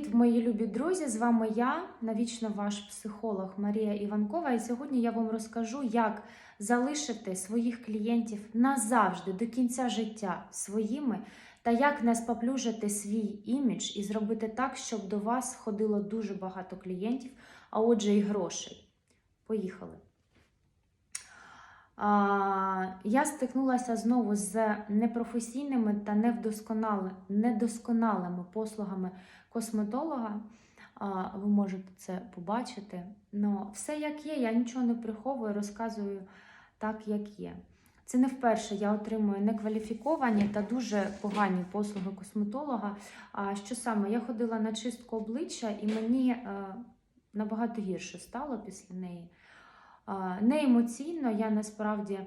Привіт, мої любі друзі! З вами я, навічно ваш психолог Марія Іванкова. І сьогодні я вам розкажу, як залишити своїх клієнтів назавжди до кінця життя своїми, та як не споплюжити свій імідж і зробити так, щоб до вас ходило дуже багато клієнтів, а отже, і грошей. Поїхали. Я стикнулася знову з непрофесійними та невдосконали- недосконалими послугами косметолога. Ви можете це побачити. Но все як є, я нічого не приховую, розказую так, як є. Це не вперше я отримую некваліфіковані та дуже погані послуги косметолога. А що саме? Я ходила на чистку обличчя, і мені е, набагато гірше стало після неї. Не емоційно, я насправді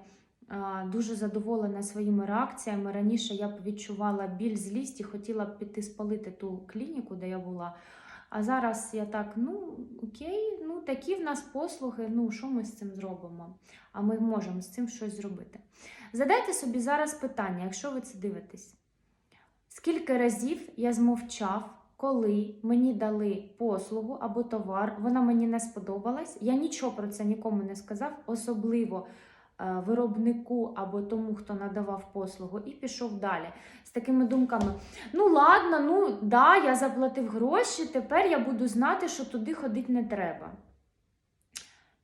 дуже задоволена своїми реакціями. Раніше я б відчувала біль, злість і хотіла б піти спалити ту клініку, де я була. А зараз я так, ну окей, ну такі в нас послуги, ну що ми з цим зробимо? А ми можемо з цим щось зробити. Задайте собі зараз питання, якщо ви це дивитесь. Скільки разів я змовчав, коли мені дали послугу або товар, вона мені не сподобалась, я нічого про це нікому не сказав, особливо виробнику або тому, хто надавав послугу, і пішов далі з такими думками: ну ладно, ну да, я заплатив гроші, тепер я буду знати, що туди ходити не треба.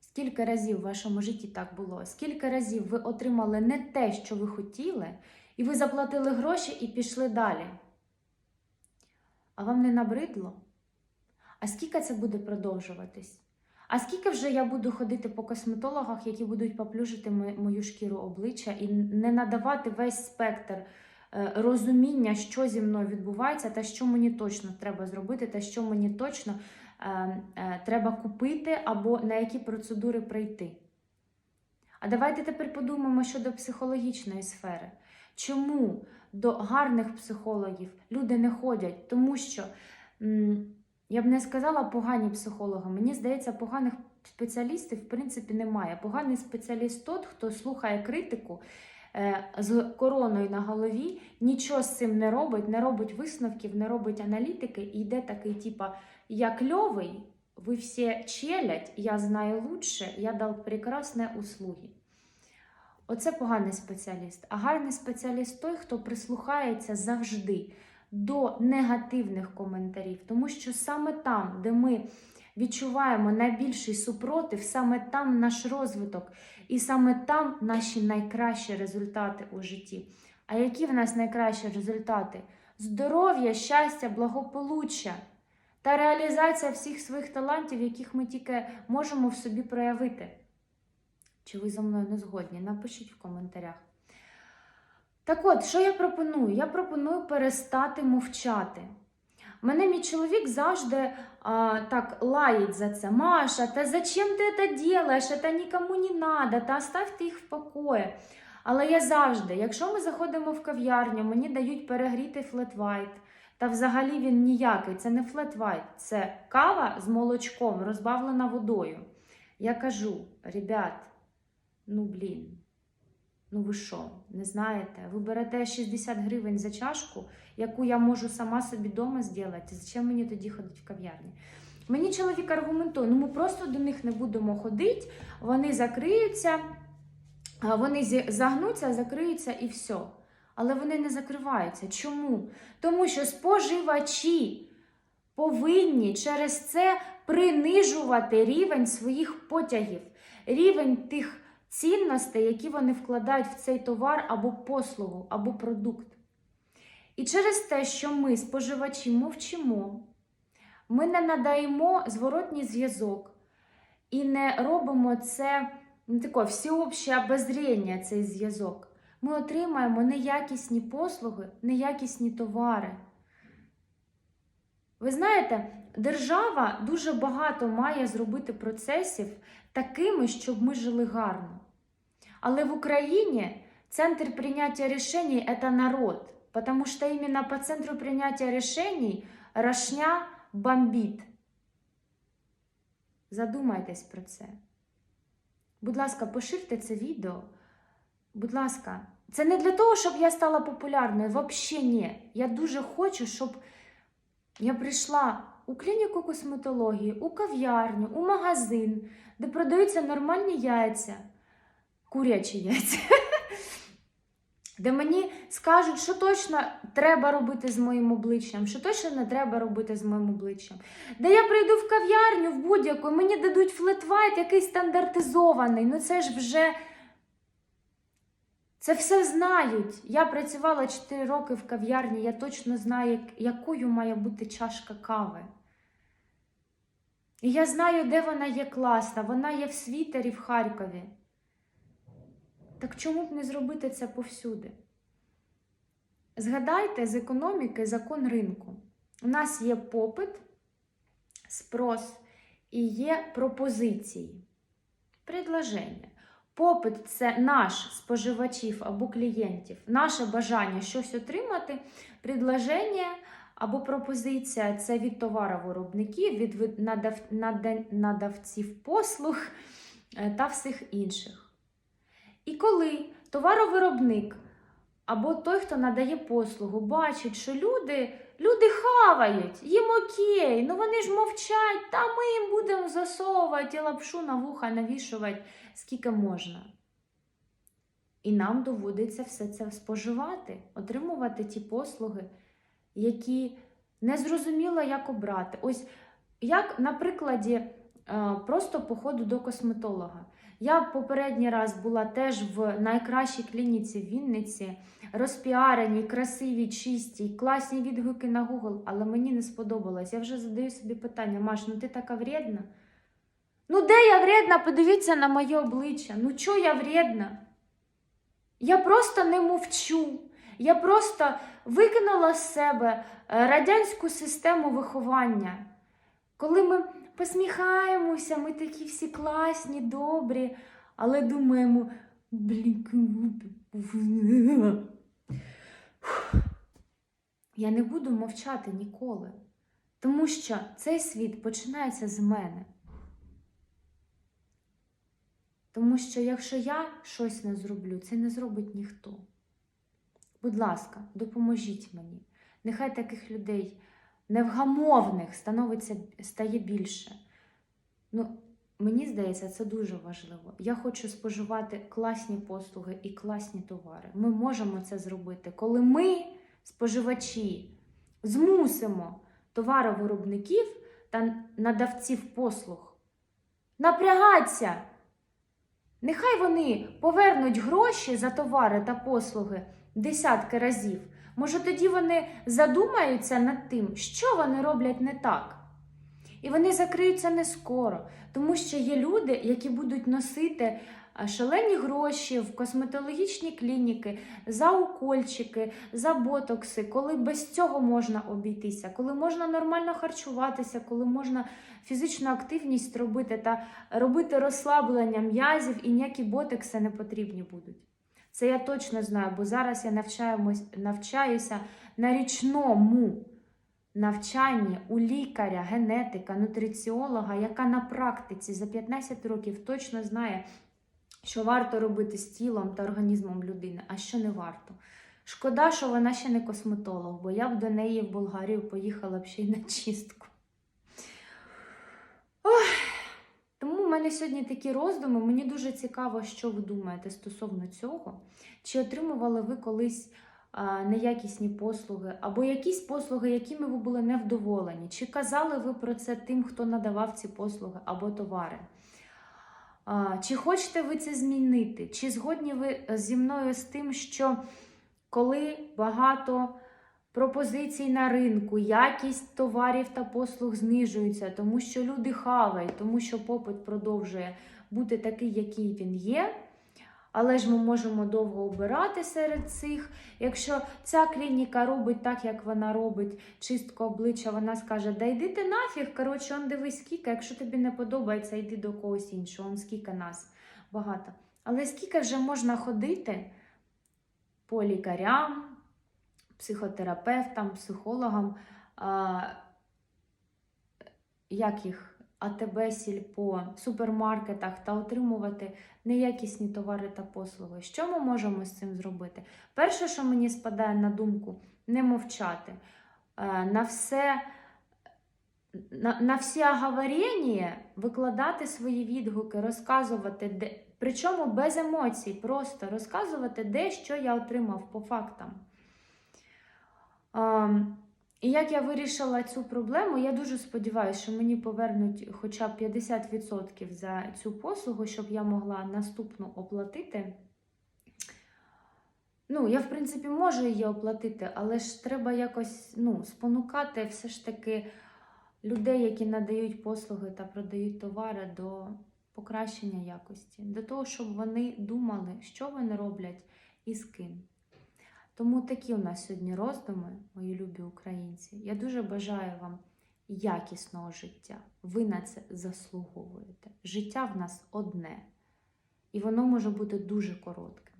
Скільки разів в вашому житті так було? Скільки разів ви отримали не те, що ви хотіли, і ви заплатили гроші і пішли далі? А вам не набридло? А скільки це буде продовжуватись? А скільки вже я буду ходити по косметологах, які будуть поплюжити мою шкіру обличчя і не надавати весь спектр е, розуміння, що зі мною відбувається, та що мені точно треба зробити, та що мені точно е, е, треба купити або на які процедури прийти. А давайте тепер подумаємо щодо психологічної сфери. Чому до гарних психологів люди не ходять? Тому що я б не сказала погані психологи. Мені здається, поганих спеціалістів в принципі немає. Поганий спеціаліст тот, хто слухає критику е, з короною на голові, нічого з цим не робить, не робить висновків, не робить аналітики, і йде такий, типа, я кльовий, ви всі челядь, я знаю лучше, я дав прекрасні услуги. Оце поганий спеціаліст. А гарний спеціаліст той, хто прислухається завжди до негативних коментарів, тому що саме там, де ми відчуваємо найбільший супротив, саме там наш розвиток, і саме там наші найкращі результати у житті. А які в нас найкращі результати? Здоров'я, щастя, благополуччя та реалізація всіх своїх талантів, яких ми тільки можемо в собі проявити. Чи ви зі мною не згодні? Напишіть в коментарях. Так от, що я пропоную? Я пропоную перестати мовчати. Мене мій чоловік завжди а, так лаять за це. Маша, та зачем ти це робиш? Це нікому не треба, та оставте їх в покої. Але я завжди, якщо ми заходимо в кав'ярню, мені дають перегрітий флет-вайт, та взагалі він ніякий, це не флет-вайт, це кава з молочком, розбавлена водою. Я кажу, ребят, ну блін, ну ви що, не знаєте? Ви берете 60 гривень за чашку, яку я можу сама собі вдома зробити. Зачем мені тоді ходити в кав'ярні? Мені чоловік аргументує, ну ми просто до них не будемо ходити, вони закриються, вони загнуться, закриються і все. Але вони не закриваються. Чому? Тому що споживачі повинні через це принижувати рівень своїх потягів, рівень тих цінностей, які вони вкладають в цей товар або послугу, або продукт. І через те, що ми, споживачі, мовчимо, ми не надаємо зворотній зв'язок і не робимо це ну, таке всеобще обозріння, цей зв'язок. Ми отримаємо неякісні послуги, неякісні товари. Ви знаєте, держава дуже багато має зробити процесів такими, щоб ми жили гарно. Але в Україні центр прийняття рішень – це народ, тому що іменно по центру прийняття рішень Рашня бомбить. Задумайтесь про це. Будь ласка, поширте це відео. Будь ласка, це не для того, щоб я стала популярною. Взагалі ні. Я дуже хочу, щоб я прийшла у клініку косметології, у кав'ярню, у магазин, де продаються нормальні яйця, курячі яйця, де мені скажуть, що точно треба робити з моїм обличчям, що точно не треба робити з моїм обличчям. Де я прийду в кав'ярню в будь-яку, мені дадуть флетвайт, який стандартизований. Ну це ж вже. Це все знають. Я працювала 4 роки в кав'ярні, я точно знаю, як- якою має бути чашка кави. І я знаю, де вона є класна. Вона є в світері в Харкові. Так чому б не зробити це повсюди? Згадайте з економіки закон ринку. У нас є попит, спрос і є пропозиції. Предложення. Попит це наш споживачів або клієнтів, наше бажання щось отримати. Предложення або пропозиція це від товаровиробників, від надав, надавців послуг е, та всіх інших. І коли товаровиробник або той, хто надає послугу, бачить, що люди, люди хавають, їм окей, ну вони ж мовчать, та ми їм будемо засовувати лапшу на вуха навішувати скільки можна. І нам доводиться все це споживати, отримувати ті послуги, які незрозуміло, як обрати. Ось як на прикладі е, просто походу до косметолога. Я попередній раз була теж в найкращій клініці в Вінниці, розпіареній, красивій, чистій, класні відгуки на Google, але мені не сподобалось. Я вже задаю собі питання: Маш, ну ти така вредна? Ну, де я вредна? Подивіться на моє обличчя. Ну, чого я вредна? Я просто не мовчу. Я просто викинула з себе е, радянську систему виховання. Коли ми посміхаємося, ми такі всі класні, добрі, але думаємо, блін. Я не буду мовчати ніколи, тому що цей світ починається з мене. Тому що якщо я щось не зроблю, це не зробить ніхто. Будь ласка, допоможіть мені. Нехай таких людей невгамовних становиться, стає більше. Ну, мені здається, це дуже важливо. Я хочу споживати класні послуги і класні товари. Ми можемо це зробити, коли ми, споживачі, змусимо товаровиробників та надавців послуг напрягатися. Нехай вони повернуть гроші за товари та послуги десятки разів. Може, тоді вони задумаються над тим, що вони роблять не так. І вони закриються не скоро, тому що є люди, які будуть носити шалені гроші в косметологічні клініки за укольчики, за ботокси, коли без цього можна обійтися, коли можна нормально харчуватися, коли можна фізичну активність робити та робити розслаблення м'язів і ніякі ботекси не потрібні будуть. Це я точно знаю, бо зараз я навчаюся на річному навчанні у лікаря, генетика, нутриціолога, яка на практиці за 15 років точно знає, що варто робити з тілом та організмом людини, а що не варто. Шкода, що вона ще не косметолог, бо я б до неї в Болгарію поїхала б ще й на чистку. Ох. Мене сьогодні такі роздуми. Мені дуже цікаво, що ви думаєте стосовно цього. Чи отримували ви колись а, неякісні послуги, або якісь послуги, якими ви були невдоволені? Чи казали ви про це тим, хто надавав ці послуги або товари? А, Чи хочете ви це змінити? Чи згодні ви зі мною з тим, що коли багато пропозицій на ринку, якість товарів та послуг знижується, тому що люди хавають, тому що попит продовжує бути такий, який він є. Але ж ми можемо довго обирати серед цих. Якщо ця клініка робить так, як вона робить, чистку обличчя, вона скаже: да йди ти нафіг, коротше, он дивись, скільки, якщо тобі не подобається, йди до когось іншого, он скільки нас багато. Але скільки вже можна ходити по лікарям, психотерапевтам, психологам, а, як їх АТБ, сільпо, супермаркетах та отримувати неякісні товари та послуги. Що ми можемо з цим зробити? Перше, що мені спадає на думку, не мовчати. Е, На все на, на всі оговорення викладати свої відгуки, розказувати, де, причому без емоцій, просто розказувати, де що я отримав по фактам. І як я вирішила цю проблему, я дуже сподіваюся, що мені повернуть хоча б 50% за цю послугу, щоб я могла наступну оплатити. Ну, я, в принципі, можу її оплатити, але ж треба якось ну, спонукати все ж таки людей, які надають послуги та продають товари до покращення якості, до того, щоб вони думали, що вони роблять і з ким. Тому такі у нас сьогодні роздуми, мої любі українці. Я дуже бажаю вам якісного життя. Ви на це заслуговуєте. Життя в нас одне, і воно може бути дуже коротким.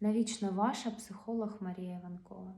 Навічно ваша психолог Марія Іванкова.